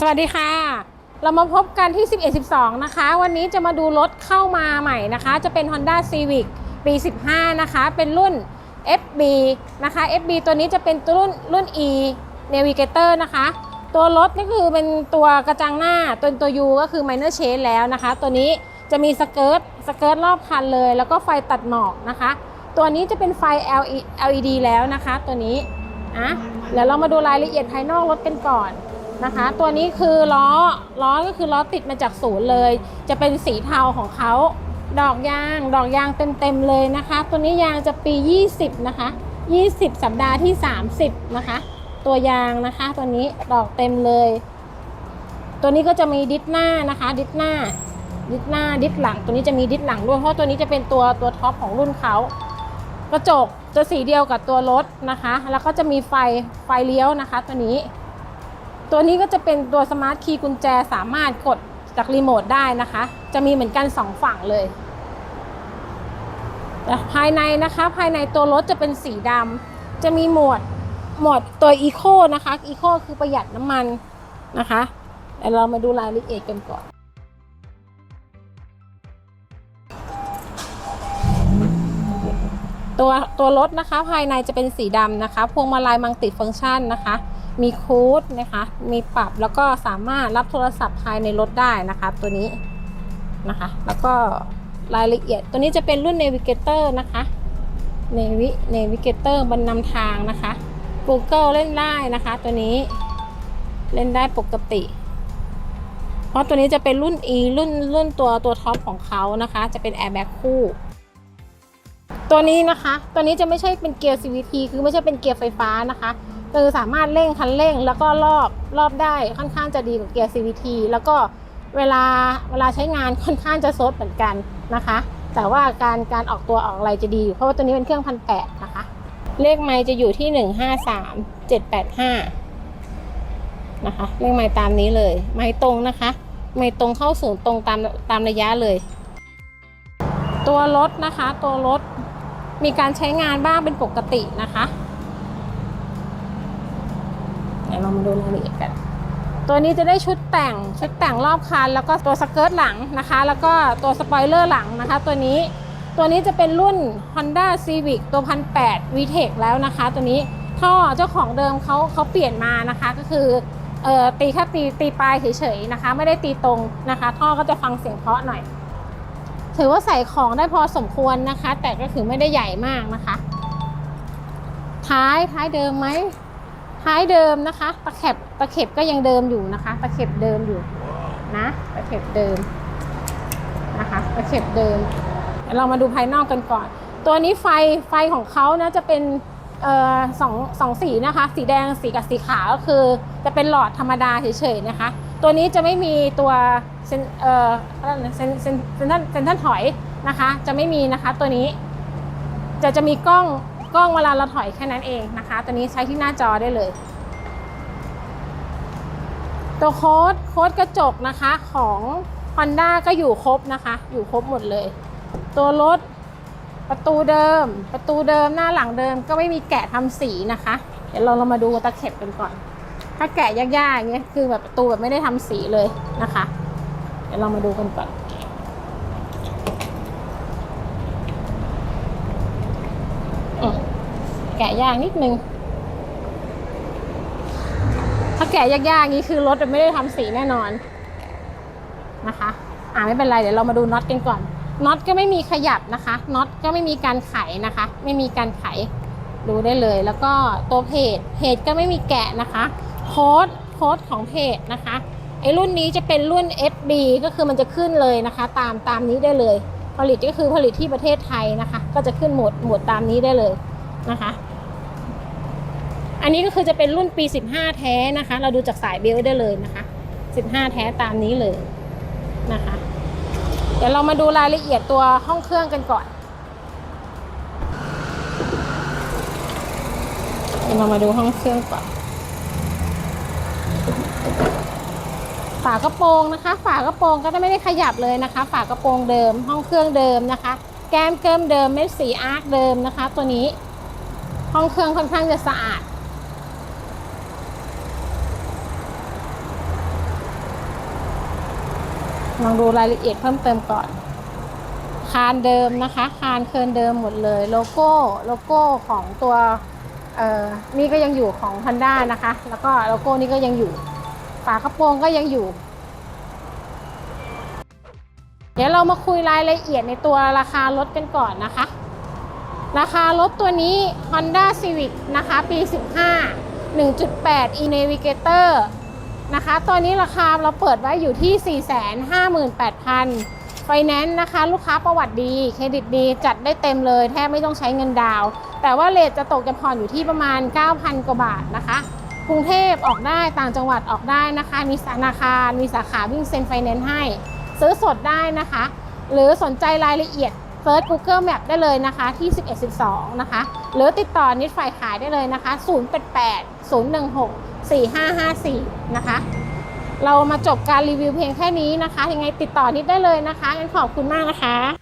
สวัสดีค่ะ เรามาพบกันที่ 11 12 นะคะ วันนี้จะมาดูรถเข้ามาใหม่นะคะ จะเป็น Honda Civic ปี 15 นะคะ เป็นรุ่น FB นะคะ FB ตัวนี้จะเป็นตัวรุ่นรุ่น E Navigator นะคะ ตัวรถนี่คือเป็นตัวกระจังหน้า ตัวตัว U ก็คือ Minor Change แล้วนะคะ ตัวนี้จะมีสเกิร์ตสเกิร์ตรอบคันเลย แล้วก็ไฟตัดหมอกนะคะ ตัวนี้จะเป็นไฟ LED แล้วนะคะ ตัวนี้อะเดี๋ยวเรามาดูรายละเอียดภายนอกรถกันก่อน นะคะ ตัวนี้คือล้อล้อก็คือล้อติดมาจากศูนย์เลย จะเป็นสีเทาของเขาดอกยาง ดอกยางเต็มๆเลยนะคะ ตัวนี้ยางจะปี 20 นะคะ 20 สัปดาห์ที่ 30 นะคะ ตัวยางนะคะ ตัวนี้ดอกเต็มเลย ตัวนี้ก็จะมีดิสหน้านะคะ ดิสหน้า ดิสหน้า ดิสหลัง ตัวนี้จะมีดิสหลังด้วยเพราะตัวนี้จะเป็นตัวตัวท็อปของรุ่นเขากระจกจะสีเดียวกับตัวรถนะคะ แล้วก็จะมีไฟไฟเลี้ยวนะคะ ตัวนี้ ตัวนี้ก็จะเป็นตัวสมาร์ทคีย์กุญแจสามารถกดจากรีโมทได้นะคะ จะมีเหมือนกันสองฝั่งเลยแต่ภายในนะคะภายในตัวรถจะเป็นสีดำจะมีโหมดโหมดตัวอีโคนะคะอีโคคือประหยัดน้ำมันนะคะเดี๋ยวเรามาดูรายละเอียดกันก่อน ตัวตัวรถนะคะภายในจะเป็นสีดำนะคะ พวงมาลัยมังติฟังก์ชันนะคะ มีคูดนะคะ มีปรับแล้วก็สามารถรับโทรศัพท์ภายในรถได้นะคะ ตัวนี้นะคะ แล้วก็รายละเอียด ตัวนี้จะเป็นรุ่น Navigator นะคะ Navi Navigator บรรนำทางนะคะ Google เล่นได้นะคะ ตัวนี้เล่นได้ปกติ เพราะตัวนี้จะเป็นรุ่น E รุ่นรุ่นตัวตัวท็อปของเขานะคะ จะเป็น Airbag คู่ตัวนี้นะคะ ตัวนี้จะไม่ใช่เป็นเกียร์ CVT คือไม่ใช่เป็นเกียร์ไฟฟ้านะคะ คือสามารถเร่งคันเร่งแล้วก็รอบรอบได้ค่อนข้างจะดีกว่าเกียร์ CVT แล้วก็เวลาเวลาใช้งานค่อนข้างจะซดเหมือนกันนะคะ แต่ว่าการการออกตัวออกอะไรจะดีอยู่เพราะว่าตัวนี้เป็นเครื่องพันแปดนะคะ เลขไมจะอยู่ที่หนึ่งห้าสามเจ็ดแปดห้านะคะ เลขไมตามนี้เลย ไมตรงนะคะ ไมตรงเข้าศูนย์ตรงตามตามระยะเลย ตัวรถนะคะ ตัวรถมีการใช้งานบ้างเป็นปกตินะคะ เรามาดูรายละเอียดกัน ตัวนี้จะได้ชุดแต่งชุดแต่งรอบคัน แล้วก็ตัวสเกิร์ตหลังนะคะ แล้วก็ตัวสปอยเลอร์หลังนะคะ ตัวนี้ตัวนี้จะเป็นรุ่น Honda Civic ตัวพันแปด VTEC แล้วนะคะ ตัวนี้ท่อเจ้าของเดิมเขาเขาเปลี่ยนมานะคะก็คือเอ่อตีแค่ตีตีปลายเฉยๆนะคะ ไม่ได้ตีตรงนะคะ ท่อก็จะฟังเสียงเพาะหน่อย ถือว่าใส่ของได้พอสมควรนะคะ แต่ก็ถือไม่ได้ใหญ่มากนะคะ ท้ายท้ายเดิมไหม ท้ายเดิมนะคะ ตะเข็บตะเข็บก็ยังเดิมอยู่นะคะ ตะเข็บเดิมอยู่นะ ตะเข็บเดิมนะคะตะเข็บเดิมเดี๋ยวเรามาดูภายนอกกันก่อน ตัวนี้ไฟไฟของเขานะจะเป็นออสองสองสีนะคะ สีแดงสีกับสีขาวก็คือจะเป็นหลอดธรรมดาเฉยๆนะคะ ตัวนี้จะไม่มีตัวเซนเอ่ออะไรนเซนเซนเซนทันเซนทันถอยนะคะ จะไม่มีนะคะตัวนี้ จะจะมีกล้อง กล้องเวลาเราถอยแค่นั้นเองนะคะ ตัวนี้ใช้ที่หน้าจอได้เลย ตัวโค้ดโค้ดกระจกนะคะของ Honda ก็อยู่ครบนะคะ อยู่ครบหมดเลย ตัวรถประตูเดิม ประตูเดิมหน้าหลังเดิมก็ไม่มีแกะทำสีนะคะ เดี๋ยวเราเรามาดูตะเข็บกันก่อน ถ้าแกะยากๆอย่างเงี้ยคือแบบประตูแบบไม่ได้ทำสีเลยนะคะ เดี๋ยวเรามาดูกันก่อน อืม แกะยากนิดนึง ถ้าแกะยากๆอย่างนี้คือรถไม่ได้ทำสีแน่นอนนะคะ อ่าไม่เป็นไรเดี๋ยวเรามาดูน็อตกันก่อน น็อตก็ไม่มีขยับนะคะ น็อตก็ไม่มีการไขนะคะ ไม่มีการไข ดูได้เลย แล้วก็ตัวเพจ เพจก็ไม่มีแกะนะคะ โค้ด โค้ดของเพจนะคะไอ้รุ่นนี้จะเป็นรุ่น FB ก็คือมันจะขึ้นเลยนะคะ ตามตามนี้ได้เลย ผลิตก็คือผลิตที่ประเทศไทยนะคะ ก็จะขึ้นหมวดหมวดตามนี้ได้เลยนะคะ อันนี้ก็คือจะเป็นรุ่นปี 15 แท้นะคะ เราดูจากสายเบลได้เลยนะคะ 15 แท้ตามนี้เลยนะคะ เดี๋ยวเรามาดูรายละเอียดตัวห้องเครื่องกันก่อนเดี๋ยวเรามาดูห้องเครื่องก่อน ฝากระโปรงนะคะ ฝากระโปรงก็จะไม่ได้ขยับเลยนะคะ ฝากระโปรงเดิม ห้องเครื่องเดิมนะคะ แก้มเกิมเดิมเม็ดสีอาร์คเดิมนะคะ ตัวนี้ห้องเครื่องค่อนข้างจะสะอาด ลองดูรายละเอียดเพิ่มเติมก่อน คานเดิมนะคะ คานเคินเดิมหมดเลย โลโก้โลโก้ของตัวเอ่อนี่ก็ยังอยู่ของ Honda นะคะ แล้วก็โลโก้นี้ก็ยังอยู่ ฝากระโปรงก็ยังอยู่ เดี๋ยวเรามาคุยรายละเอียดในตัวราคารถกันก่อนนะคะ ราคารถตัวนี้ Honda Civic นะคะ ปี 15 1.8 e-navigator นะคะตอนนี้ราคาเราเปิดไว้อยู่ที่ 458,000 ไฟแนนซ์นะคะ ลูกค้าประวัติดี เครดิตดี จัดได้เต็มเลยแทบไม่ต้องใช้เงินดาว แต่ว่าเลทจะตกจะผ่อนอยู่ที่ประมาณ 9,000 กว่าบาทนะคะ กรุงเทพออกได้ต่างจังหวัดออกได้นะคะ มีธนาคาร มีสาขาวิ่งเซ็นไฟแนนซ์ให้ ซื้อสดได้นะคะ หรือสนใจรายละเอียด เซิร์ช Google Map ได้เลยนะคะที่1112นะคะ หรือติดต่อนิดฝ่ายขายได้เลยนะคะ 088 016 4554 นะคะ เรามาจบการรีวิวเพียงแค่นี้นะคะ ยังไงติดต่อนิดได้เลยนะคะงั้นขอบคุณมากนะคะ